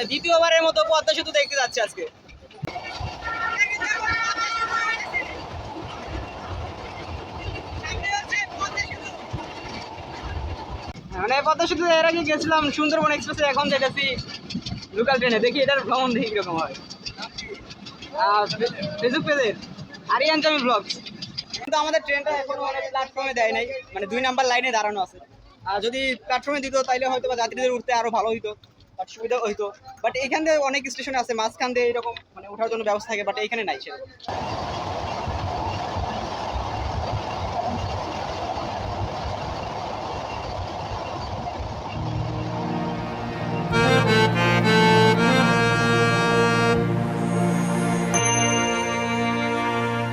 মানে দ্বিতীয়বারের মতো পদ্মা সেতু দেখতে যাচ্ছে আজকে। মানে পদ্মা সেতু এর আগে গেছিলাম সুন্দরবন এক্সপ্রেসে, এখন যেতেছি লোকাল ট্রেনে দেখি এটার ভ্রমণ দেখি কীরকম হয়। ফেসবুক পেজের আরিয়ান জামি ব্লগ কিন্তু আমাদের ট্রেনটা এখনও মানে প্ল্যাটফর্মে দেয় নাই। মানে দুই নাম্বার লাইনে দাঁড়ানো আছে। আর যদি প্ল্যাটফর্মে দিত তাইলে হয়তো বা যাত্রীদের উঠতে আরও ভালো হইতো। বাট সুবিধা হইতো। বাট এখান দিয়ে অনেক স্টেশন আছে, মাঝখান দিয়ে এরকম মানে ওঠার জন্য ব্যবস্থা থাকে বাট এখানে নাই সেরকম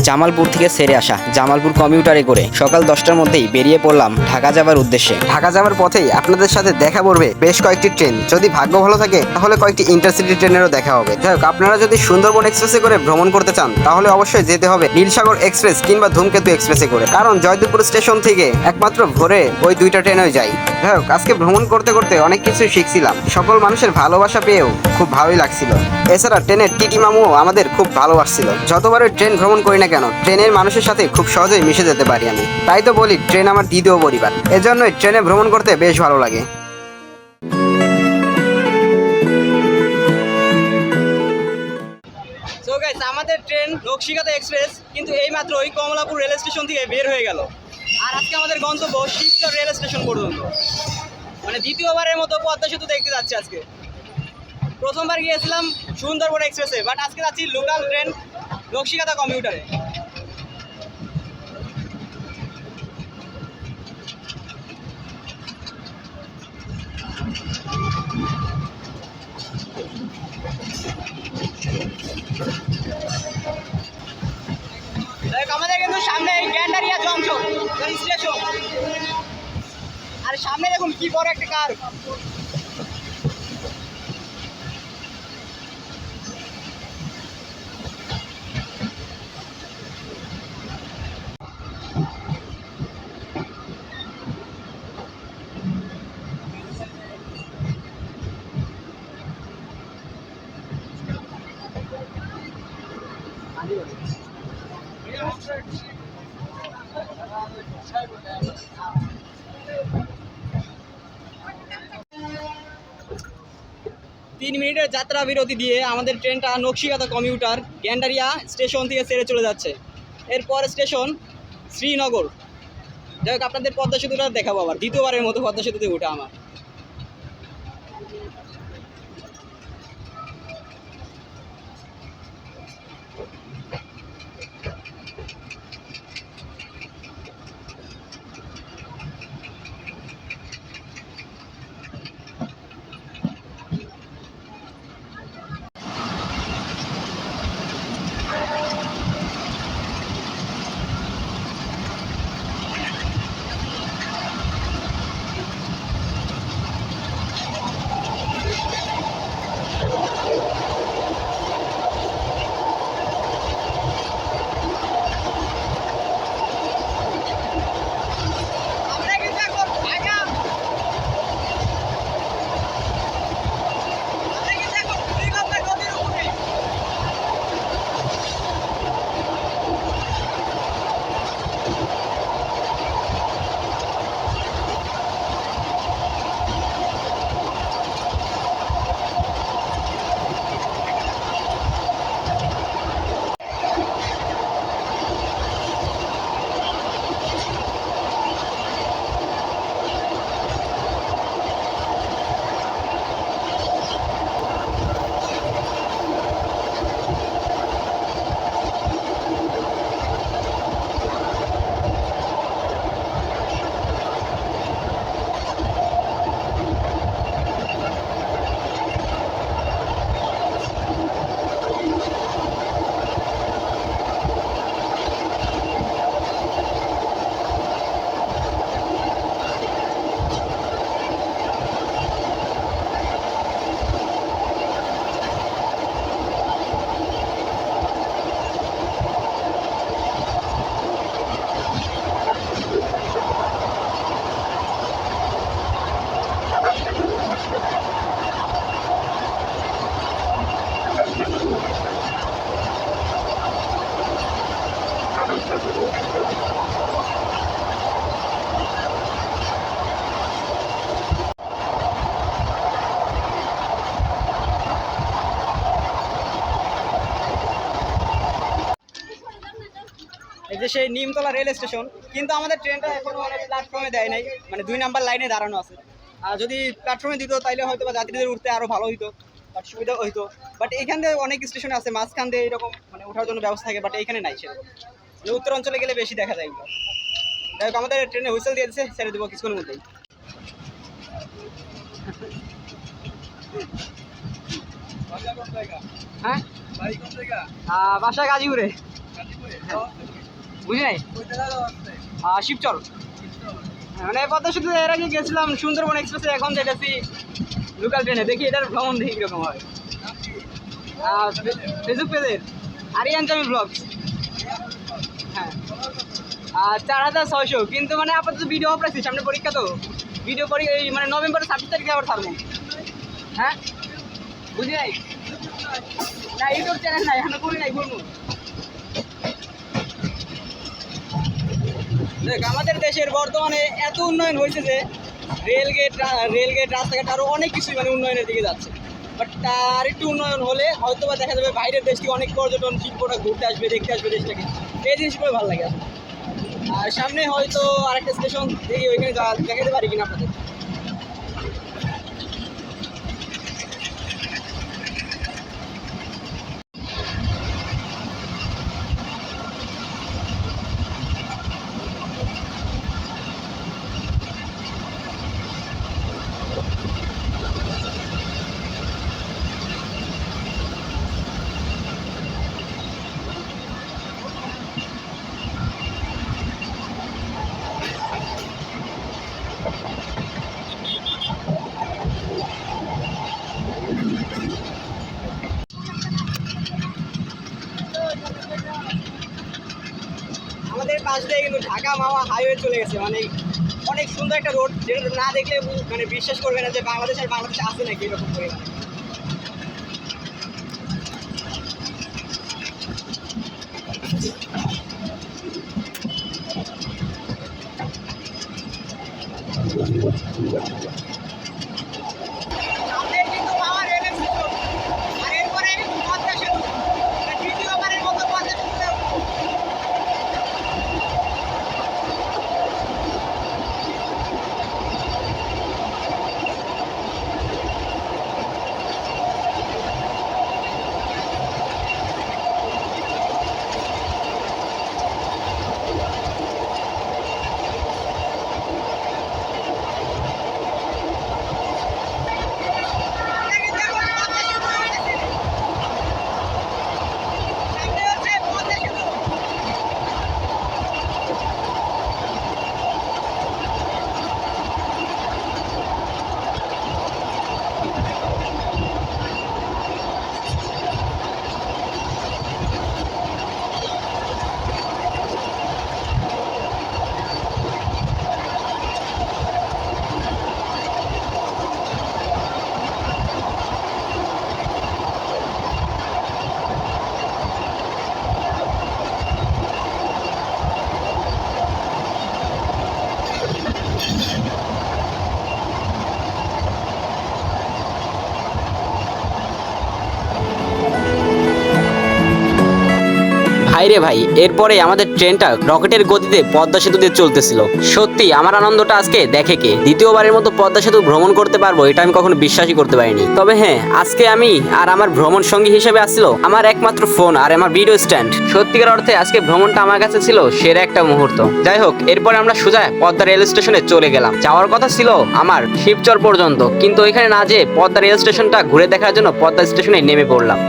জামালপুর থেকে সেরে আসা জামালপুর কমিউটারে করে সকাল দশটার মধ্যেই বেরিয়ে পড়লাম ঢাকা যাবার উদ্দেশ্যে। ঢাকা যাবার পথেই আপনাদের সাথে দেখা পড়বে বেশ কয়েকটি ট্রেন। যদি ভাগ্য ভালো থাকে, তাহলে কয়েকটি ইন্টারসিটি ট্রেনেরও দেখা হবে। যাই হোক, আপনারা যদি সুন্দরবন এক্সপ্রেসে করে ভ্রমণ করতে চান, তাহলে অবশ্যই যেতে হবে নীলসাগর এক্সপ্রেস কিংবা ধূমকেতু এক্সপ্রেসে করে। কারণ জয়দেবপুর স্টেশন থেকে একমাত্র ভোরে ওই দুইটা ট্রেনেও যাই। যাই হোক, আজকে ভ্রমণ করতে করতে অনেক কিছু শিখছিলাম। সকল মানুষের ভালোবাসা পেয়েও খুব ভালোই লাগছিল। এছাড়া ট্রেনের টিটি মামুও আমাদের খুব ভালোবাসছিল। যতবারই ট্রেন ভ্রমণ করি না কেন? ট্রেনের মানুষের সাথে খুব সহজেই মিশে যেতে পারি আমি। তাই তো বলি, ট্রেন আমার দ্বিতীয় পরিবার। এজন্যই ট্রেনে ভ্রমণ করতে বেশ ভালো লাগে। আমাদের ট্রেন নকশিকাতা এক্সপ্রেস, কিন্তু এইমাত্র ওই কমলাপুর রেল স্টেশন থেকে বের হয়ে গেল। আর আজকে আমাদের গন্তব্য শিবচর রেল স্টেশন পর্যন্ত। মানে দ্বিতীয়বারের মতো পদ্মা সেতু দেখতে যাচ্ছি আজকে। প্রথমবার গিয়েছিলাম সুন্দরবন এক্সপ্রেসে বাট আজকে যাচ্ছি লোকাল ট্রেন নকশিকাতা কমিউটারে। আমাদের কিন্তু সামনে গ্যান্ডারিয়া জংশন আর সামনে দেখুন কি বড় একটা কার। তিন মিনিটের যাত্রা বিরতি দিয়ে আমাদের ট্রেনটা নকশিকাতা কমিউটার গ্যান্ডারিয়া স্টেশন থেকে ছেড়ে চলে যাচ্ছে। এরপর স্টেশন শ্রীনগর। যাই হোক, আপনাদের পদ্মা সেতুটা দেখাবো আবার। দ্বিতীয়বারের মতো পদ্মা সেতুতে উঠে আমার। যে সেই নিমতলা রেল স্টেশন কিন্তু আমাদের ট্রেনটা এখনও মানে প্ল্যাটফর্মে দেয় নাই মানে দুই নাম্বার লাইনে দাঁড়ানো আছে। আর যদি প্ল্যাটফর্মে দিত তাইলে হয়তো বা যাত্রীদের উঠতে আরও ভালো হইতো বাট সুবিধা হইতো। বাট এখান দিয়ে অনেক স্টেশন আছে মাঝখান দিয়ে এরকম মানে ওঠার জন্য ব্যবস্থা থাকে বাট এখানে নাই সেরকম। মানে উত্তর অঞ্চলে গেলে বেশি দেখা যায় এগুলো। যাই হোক আমাদের ট্রেনে হুইসেল দিয়ে দিচ্ছে ছেড়ে দেবো কিছুক্ষণের মধ্যেই। হ্যাঁ? বাসা গাজীপুরে। বুঝি নাই শিবচর। মানে পদ্মা সেতু এর আগে গেছিলাম সুন্দরবন এক্সপ্রেসে এখন যেতেছি লোকাল ট্রেনে দেখি এটার ভ্রমণ দেখি কীরকম হয়। ফেসবুক পেজের আরিয়ান জামি ব্লগ হ্যাঁ। আর চার হাজার ছয়শো। কিন্তু মানে আপাতত ভিডিও অফ রাখছি, সামনে পরীক্ষা তো। ভিডিও পরি মানে নভেম্বরের ছাব্বিশ তারিখে আবার ছাড়বো। হ্যাঁ? বুঝি নাই না, ইউটিউব চ্যানেল নাই, এখন করি নাই বলব আমাদের দেশের বর্তমানে এত উন্নয়ন হয়েছে যে রেলগেট রেলগেট, রাস্তাঘাট আরও অনেক কিছুই মানে উন্নয়নের দিকে যাচ্ছে। বাট আর একটু উন্নয়ন হলে হয়তো বা দেখা যাবে বাইরের দেশ থেকে অনেক পর্যটন শিল্পটা ঘুরতে আসবে, দেখতে আসবে দেশটাকে। এই জিনিসগুলো ভালো লাগে। আর সামনে হয়তো আরেকটা স্টেশন দেখি, ওইখানে দেখাতে পারি কিনা আপনাদের আমাদের পাশ দিয়ে কিন্তু ঢাকা মাওয়া হাইওয়ে চলে গেছে মানে অনেক সুন্দর একটা রোড যেটা না দেখলে মানে বিশ্বাস করবে না যে বাংলাদেশ আর বাংলাদেশ আসে নাকি এরকম করে। সামনে কিন্তু মাওয়া রেল স্টেশন আর এরপরে পদ্মা সেতু মানে দ্বিতীয়বারের মতো পদ্মা সেতুতে উঠবো। এটা কিন্তু এখন পদ্মা সেতু হয়ে গেছে। সামনে হচ্ছে পদ্মা সেতু। ভাইরে ভাই, এরপরে আমাদের ট্রেনটা রকেটের গতিতে পদ্মা সেতু দিয়ে চলতেছিল। সত্যি, আমার আনন্দটা আজকে দেখে কে? দ্বিতীয়বারের মতো পদ্মা সেতু ভ্রমণ করতে পারব, এটা আমি কখনো বিশ্বাসই করতে পারিনি। তবে হ্যাঁ আজকে আমি আর আমার ভ্রমণ সঙ্গী হিসেবে আসছিল আমার একমাত্র ফোন আর আমার ভিডিও স্ট্যান্ড। সত্যিকার অর্থে আজকে ভ্রমণটা আমার কাছে ছিল সেরা একটা মুহূর্ত। যাই হোক, এরপরে আমরা সোজা পদ্মা রেল স্টেশনে চলে গেলাম। যাওয়ার কথা ছিল আমার শিবচর পর্যন্ত, কিন্তু ওইখানে না যেয়ে পদ্মা রেল স্টেশনটা ঘুরে দেখার জন্য পদ্মা স্টেশনে নেমে পড়লাম।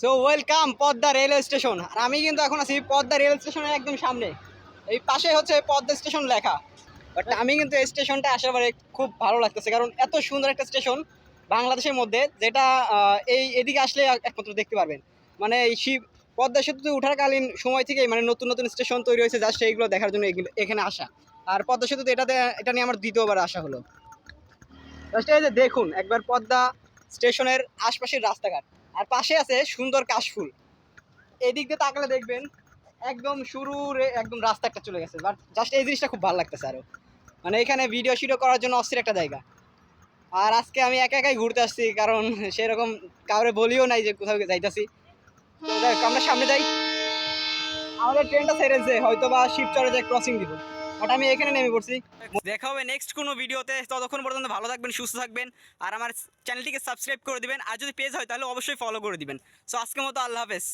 So welcome Padma railway station আর আমি কিন্তু এখন আছি পদ্মা রেল স্টেশনের একদম সামনে। এই পাশে হচ্ছে পদ্মা স্টেশন লেখা। বাট আমি কিন্তু এই স্টেশনটা আসার পরে খুব ভালো লাগতেছে, কারণ এত সুন্দর একটা স্টেশন বাংলাদেশের মধ্যে, যেটা এই এদিকে আসলে একমাত্র দেখতে পারবেন। মানে এই শিব পদ্মা সেতুতে ওঠারকালীন সময় থেকেই মানে নতুন নতুন স্টেশন তৈরি হয়েছে জাস্ট এইগুলো দেখার জন্য এখানে আসা। আর পদ্মা সেতুতে এটাতে, এটা নিয়ে আমার দ্বিতীয়বার আসা হলো। জাস্ট এই যে দেখুন, একবার পদ্মা স্টেশনের আশপাশের রাস্তাঘাট। আর পাশে আছে সুন্দর কাশফুল। এদিক দিয়ে তাকালে দেখবেন একদম শুরু একদম রাস্তা একটা চলে গেছে। বাট জাস্ট এই জিনিসটা খুব ভালো লাগতেছে আরও মানে এখানে ভিডিও শিডিও করার জন্য অস্থির একটা জায়গা। আর আজকে আমি একা একাই ঘুরতে আসছি, কারণ সেরকম কাউরে বলিও নাই যে কোথাও যাইতাছি। আমরা সামনে যাই। আমাদের ট্রেনটা ছেড়েছে হয়তো বা শিবচরে যাই ক্রসিং দিব। আমি এখানে নেমে পড়ছি। দেখা হবে নেক্সট কোনো ভিডিওতে। ততক্ষণ পর্যন্ত ভালো থাকবেন, সুস্থ থাকবেন, আর আমার চ্যানেলটিকে সাবস্ক্রাইব করে দিবেন। আর যদি পেজ হয়, তাহলে অবশ্যই ফলো করে দিবেন। সো আজকের মতো আল্লাহ হাফেজ।